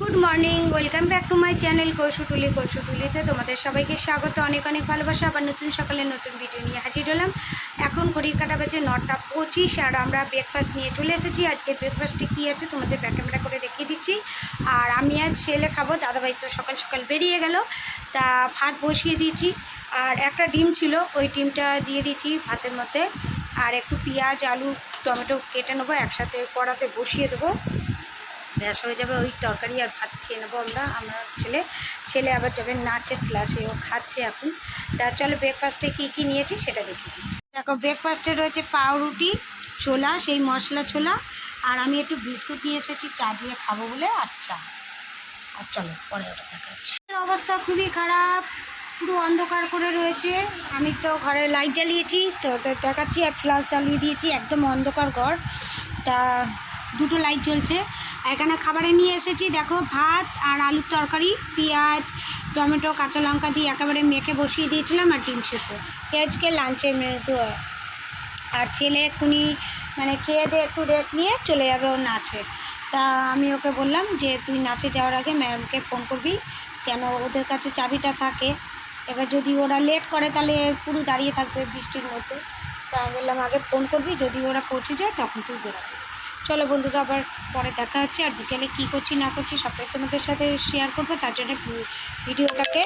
Good morning welcome back to my channel Kaushutuli কৌশুটুলিতে তোমাদের সবাইকে স্বাগত, অনেক অনেক ভালোবাসা। আবার নতুন সকালে নতুন ভিডিও নিয়ে হাজির হলাম। এখন ঘড়ির কাটা বাজে নটা পঁচিশ, আর আমরা ব্রেকফাস্ট নিয়ে চলে এসেছি। আজকে ব্রেকফাস্টে কী আছে তোমাদের ব্যাক ক্যামেরা করে দেখিয়ে দিচ্ছি। আর আমি আজ ছেলে খাব, দাদাভাই তো সকাল সকাল বেরিয়ে গেল। তা ভাত বসিয়ে দিয়েছি। আর একটা ডিম ছিল, ওই ডিমটা দিয়ে দিয়েছি ভাতের মধ্যে। আর একটু পেঁয়াজ, আলু, টমেটো কেটে নেব, একসাথে কড়াতে বসিয়ে দেবো। ব্যাস হয়ে যাবে, ওই তরকারি আর ভাত খেয়ে নেব আমরা। আমার ছেলে ছেলে আবার যাবে নাচের ক্লাসে ও খাচ্ছে এখন। তা চলো ব্রেকফাস্টে কী কী নিয়েছি সেটা দেখিয়ে দিচ্ছি। দেখো ব্রেকফাস্টে রয়েছে পাউরুটি, ছোলা, সেই মশলা ছোলা, আর আমি একটু বিস্কুট নিয়ে এসেছি, চা দিয়ে খাব বলে, আর চা। আর চলো, পরে ওটা দেখা অবস্থা খুবই খারাপ, পুরো অন্ধকার করে রয়েছে। আমি তো ঘরে লাইট জ্বালিয়েছি, তো তো দেখাচ্ছি আর ফ্ল্যাশ জ্বালিয়ে দিয়েছি, একদম অন্ধকার ঘর। তা দুটো লাইট জ্বলছে। এখানে খাবারে নিয়ে এসেছি। দেখো, ভাত আর আলুর তরকারি, পেঁয়াজ, টমেটো, কাঁচা লঙ্কা দিয়ে একেবারে মেখে বসিয়ে দিয়েছিলাম আর ডিম সেদ্ধ। আজকে লাঞ্চের মেনু আর ছেলে এক্ষুনি মানে খেয়ে দিয়ে একটু রেস্ট নিয়ে চলে যাবে ওর নাচে। তা আমি ওকে বললাম যে, তুই নাচে যাওয়ার আগে ম্যামকে ফোন করবি, কেন ওদের কাছে চাবিটা থাকে। এবার যদি ওরা লেট করে, তাহলে পুরো দাঁড়িয়ে থাকবে বৃষ্টির মধ্যে। তা আমি বললাম, আগে ফোন করবি, যদি ওরা পৌঁছে যায়, তখন তুই বেরোবি। চলো বন্ধুরা, আবার পরে দেখা হচ্ছে। আর বিকেলে কী করছি, না করছি, সবটাই তোমাদের সাথে শেয়ার করব। তার জন্য ভিডিওটাকে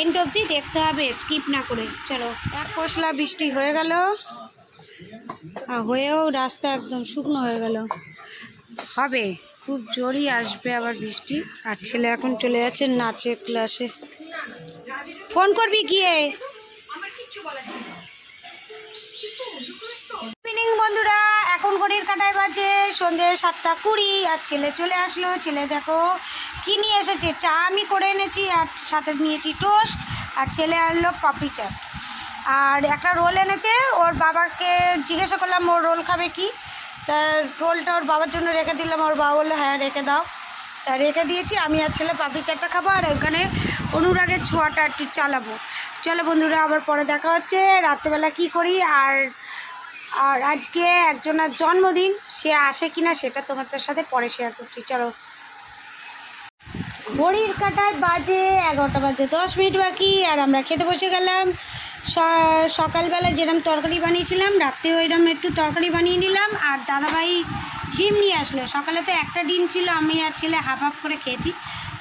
এন্ড অবধি দেখতে হবে স্কিপ না করে। চলো। এক পশলা বৃষ্টি হয়ে গেল। হয়েও রাস্তা একদম শুকনো হয়ে গেল। হবে, খুব জোরই আসবে আবার বৃষ্টি। আর ছেলে এখন চলে যাচ্ছে নাচের ক্লাসে ফোন করবি গিয়ে বন্ধুরা। এখন ঘড়ির কাটায় বাজে সন্ধে সাতটা কুড়ি, আর ছেলে চলে আসলো। ছেলে দেখো কি নিয়ে এসেছে? চা আমি করে এনেছি, আর সাথে নিয়েছি টোস্ট, আর ছেলে আনলো পাপড়ি চাট। আর একটা রোল এনেছে, ওর বাবাকে জিজ্ঞাসা করলাম, ওর রোল খাবে কি? তা রোলটা ওর বাবার জন্য রেখে দিলাম। ওর বাবা বলল হ্যাঁ রেখে দাও। তা রেখে দিয়েছি, আমি আর ছেলে পাপড়ি চাটটা খাব, আর ওখানে অনুরাগের ছোঁয়াটা একটু চালাবো। চলো বন্ধুরা, আবার পরে দেখা হচ্ছে। রাত্রেবেলা কি করি? আর আর আজকে একজনের জন্মদিন, সে আসে কিনা সেটা তোমাদের সাথে পরে শেয়ার করছি। চলো। ঘড়ির কাটায় বাজে এগারোটা বাজে দশ মিনিট বাকি, আর আমরা খেতে বসে গেলাম। সকালবেলা যেরকম তরকারি বানিয়েছিলাম, রাত্রে ওইরকম একটু তরকারি বানিয়ে নিলাম, আর দাদাভাই ডিম নিয়ে আসলো। সকালে তো একটা ডিম ছিল, আমি আর ছেলে হাফ হাফ করে খেয়েছি।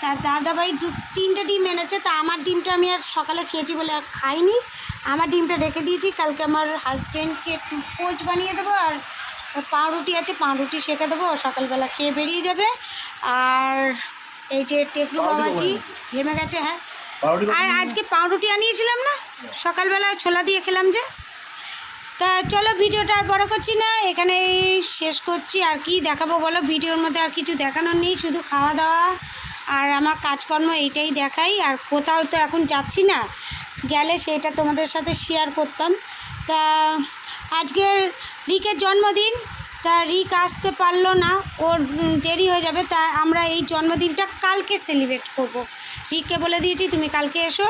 তার দাদাভাই দু তিনটে ডিম এনেছে তা আমার ডিমটা আমি আর সকালে খেয়েছি বলে আর খাইনি। আমার ডিমটা রেখে দিয়েছি কালকে আমার হাজব্যান্ডকে পোচ বানিয়ে দেবো আর পাউরুটি আছে পাউরুটি সেঁকে দেবো সকালবেলা খেয়ে বেরিয়ে যাবে। আর এই যে টেকলু বাবাজি ঘেমে গেছে হ্যাঁ। আর আজকে পাউরুটি আনিয়েছিলাম না? সকালবেলা ছোলা দিয়ে খেলাম যে। তা চলো ভিডিওটা আর বড় করছি না এখানেই শেষ করছি। আর কি দেখাবো বলো ভিডিওর মধ্যে আর কিছু দেখানোর নেই শুধু খাওয়া দাওয়া। আর আমার কাজকর্ম এইটাই দেখাই। আর কোথাও তো এখন যাচ্ছি না, গেলে সেটা তোমাদের সাথে শেয়ার করতাম। তা আজকের রিকের জন্মদিন, তা রিক আসতে পারল না, ওর দেরি হয়ে যাবে, তা আমরা এই জন্মদিনটা কালকে সেলিব্রেট করব। রিককে বলে দিয়েছি, তুমি কালকে এসো,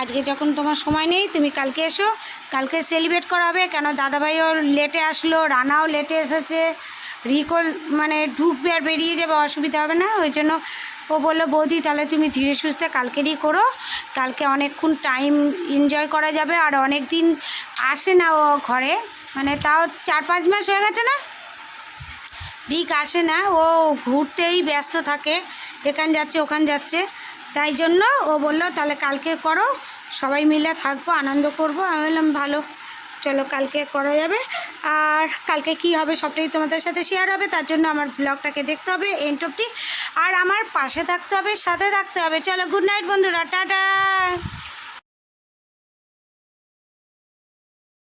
আজকে যখন তোমার সময় নেই, তুমি কালকে এসো, কালকে সেলিব্রেট করা হবে কেন, দাদাভাইও লেটে আসলো, রানাও লেটে এসেছে রিকও মানে ঢুকবে আর বেরিয়ে যাবে, অসুবিধা হবে না। ওই জন্য ও বলল, বৌদি, তাহলে তুমি ধীরে সুস্থে কালকেরই করো। কালকে অনেকক্ষণ টাইম এনজয় করা যাবে আর অনেক দিন আসে না ও ঘরে। মানে তাও চার পাঁচ মাস হয়ে গেছে না? রিক আসে না। ও ঘুরতেই ব্যস্ত থাকে। এখান যাচ্ছে, ওখান যাচ্ছে। তাই জন্য ও বলল, তাহলে কালকে করো। সবাই মিলে থাকব, আনন্দ করব। আমি বললাম, ভালো। চলো কালকে করা যাবে। আর কালকে কি হবে সবটাই তোমাদের সাথে শেয়ার হবে, তার জন্য আমার ব্লগটাকে দেখতে হবে এন্ড আর আমার পাশে থাকতে হবে, সাথে থাকতে হবে। চলো গুড নাইট বন্ধুরা, টাটা।